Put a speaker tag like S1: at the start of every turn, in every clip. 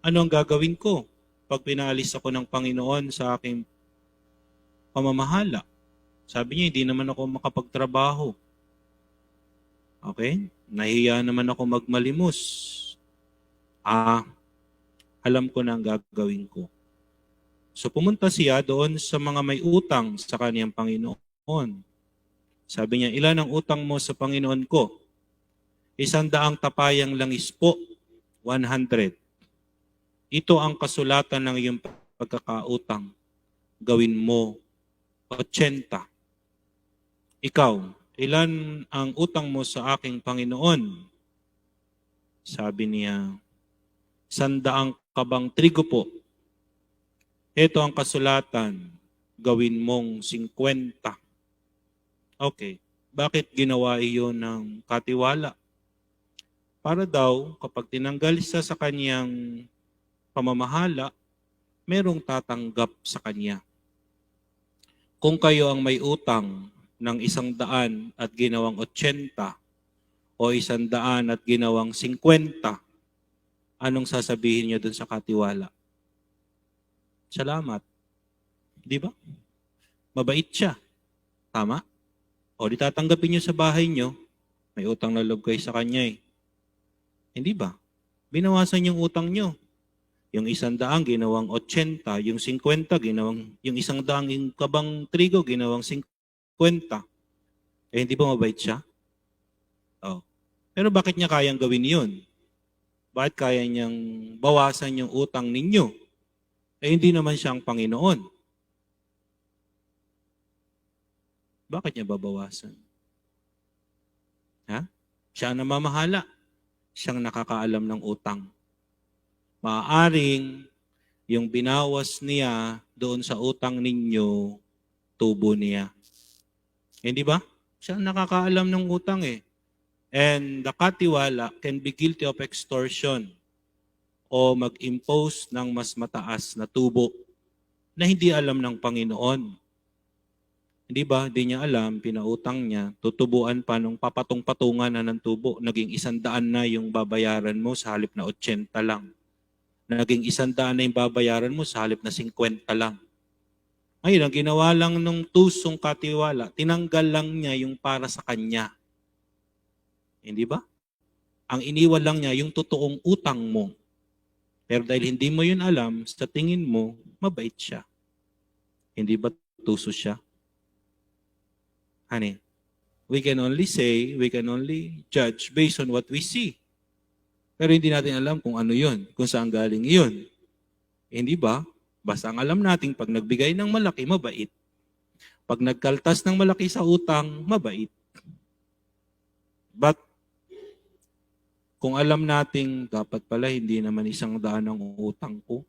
S1: ano ang gagawin ko pag pinalis ako ng Panginoon sa aking pamamahala? Sabi niya, hindi naman ako makapagtrabaho. Okay? Nahiya naman ako magmalimos. Ah, alam ko na ang gagawin ko. So pumunta siya doon sa mga may utang sa kaniyang Panginoon. Sabi niya, ilan ang utang mo sa Panginoon ko? Isang daang tapayang langis po, 100. Ito ang kasulatan ng iyong pagkakautang. Gawin mo 80. Ikaw, ilan ang utang mo sa aking Panginoon? Sabi niya, sandaang kabang trigo po. Ito ang kasulatan, gawin mong 50. Okay, bakit ginawa iyon ng katiwala? Para daw, kapag tinanggal siya sa kanyang pamamahala, merong tatanggap sa kanya. Kung kayo ang may utang ng isang daan at ginawang 80 o isang daan at ginawang 50, anong sasabihin niyo dun sa katiwala? Salamat. Di ba? Mabait siya. Tama? O di tatanggapin niyo sa bahay niyo, may utang na loob kayo sa kanya eh. Hindi ba? Binawasan yung utang niyo. Yung isang daang ginawang 80, yung 50 ginawang, yung isang daang yung kabang trigo ginawang 50. Eh hindi ba mabait siya? Oh. Pero bakit niya kayang gawin yun? Bakit kaya niyang bawasan yung utang ninyo? Eh hindi naman siyang Panginoon. Bakit niya babawasan? Ha? Siya ang namamahala. Siyang nakakaalam ng utang. Maaaring yung binawas niya doon sa utang ninyo, tubo niya. Hindi ba? Siya nakakaalam ng utang eh. And the katiwala can be guilty of extortion o mag-impose ng mas mataas na tubo na hindi alam ng Panginoon. Hindi ba? Hindi niya alam, pinautang niya, tutubuan pa nung papatong-patungan na ng tubo. Naging isandaan na yung babayaran mo sa halip na 80 lang. Naging isandaan na yung babayaran mo sa halip na 50 lang. Ngayon, ang ginawa lang nung tusong katiwala, tinanggal lang niya yung para sa kanya. Hindi ba? Ang iniwan lang niya yung totoong utang mo. Pero dahil hindi mo yun alam, sa tingin mo, mabait siya. Hindi ba tuso siya? Honey, we can only say, we can only judge based on what we see. Pero hindi natin alam kung ano yun, kung saan galing yun. Hindi ba? Basta ang alam natin, pag nagbigay ng malaki, mabait. Pag nagkaltas ng malaki sa utang, mabait. But, kung alam nating dapat pala hindi naman isang daan ang utang ko,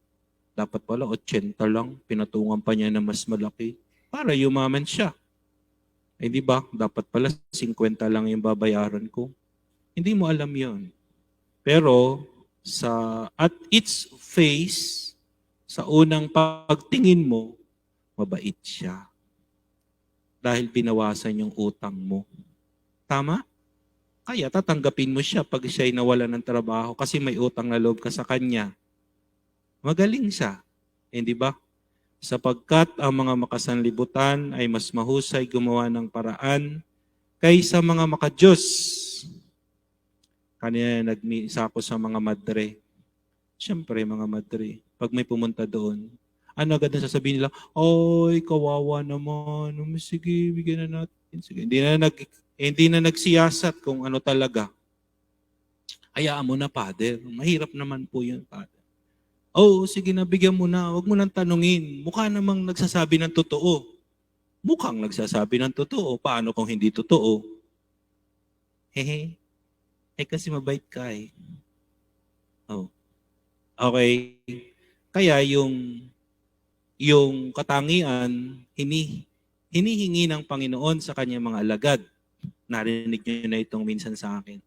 S1: dapat pala 80 lang, pinatungan pa niya na mas malaki, para yumaman siya. Eh di ba, dapat pala 50 lang yung babayaran ko. Hindi mo alam yon. Pero sa at its face, sa unang pagtingin mo, mabait siya. Dahil pinawasan yung utang mo. Tama? Kaya tatanggapin mo siya pag siya'y nawala ng trabaho kasi may utang na loob ka sa kanya. Magaling siya. Hindi ba? sapagkat ang mga makasanlibutan ay mas mahusay gumawa ng paraan kaysa mga makadiyos. Kanina nagmisa ako sa mga madre. Siyempre, mga madre, pag may pumunta doon, ano agad na sasabihin nila, Oy, kawawa naman. Um, sige, bigyan na natin. Sige. Hindi na, nag, hindi na nagsiyasat kung ano talaga. Hayaan mo na, Father. Mahirap naman po yun, Father. Oh, sige na, bigyan mo na. Huwag mo nang tanungin. Mukha namang nagsasabi ng totoo. Mukhang nagsasabi ng totoo. Paano kung hindi totoo? Hehe. Eh kasi mabait ka eh. Oh. Okay. Kaya yung yung katangian hini, hinihingi ng Panginoon sa kanyang mga alagad. Narinig niyo na itong minsan sa akin.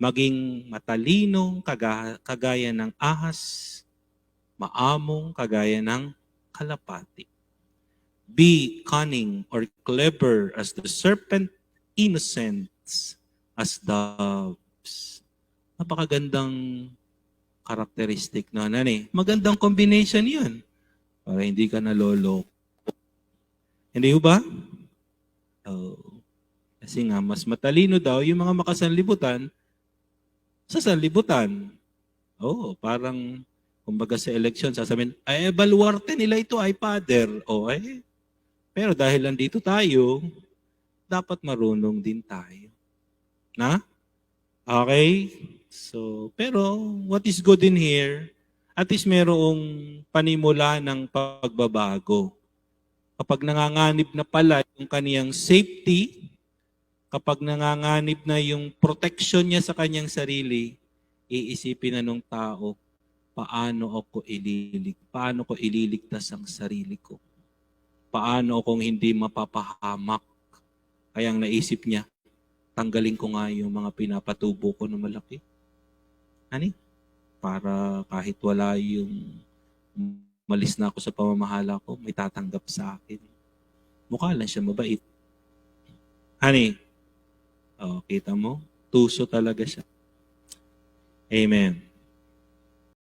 S1: Maging matalino kaga, kagaya ng ahas maamong kagaya ng kalapati. Be cunning or clever as the serpent, innocent as doves. Napakagandang characteristic na ano eh. Magandang combination yun. Para hindi ka nalolo. Hindi ba? Oh. Kasi nga, mas matalino daw yung mga makasanlibutan sa sanlibutan. Oo, parang, kumbaga sa election, sasabihin, ay, baluarte nila ito ay father. O, eh. Pero dahil andito tayo, dapat marunong din tayo. Na? Okay? So, pero what is good in here, at least merong panimula ng pagbabago. Kapag nanganganib na pala yung kaniyang safety, kapag nanganganib na yung protection niya sa kanyang sarili, iisipin na nung tao, paano ako ililig, paano ko ililigtas ang sarili ko? Paano kung hindi mapapahamak? Kayang naisip niya, tanggalin ko nga yung mga pinapatubo ko na malaki. Ani? Para kahit wala yung malis na ako sa pamamahala ko, may tatanggap sa akin. Mukha lang siya mabait. Honey, oh, kita mo? Tuso talaga siya. Amen.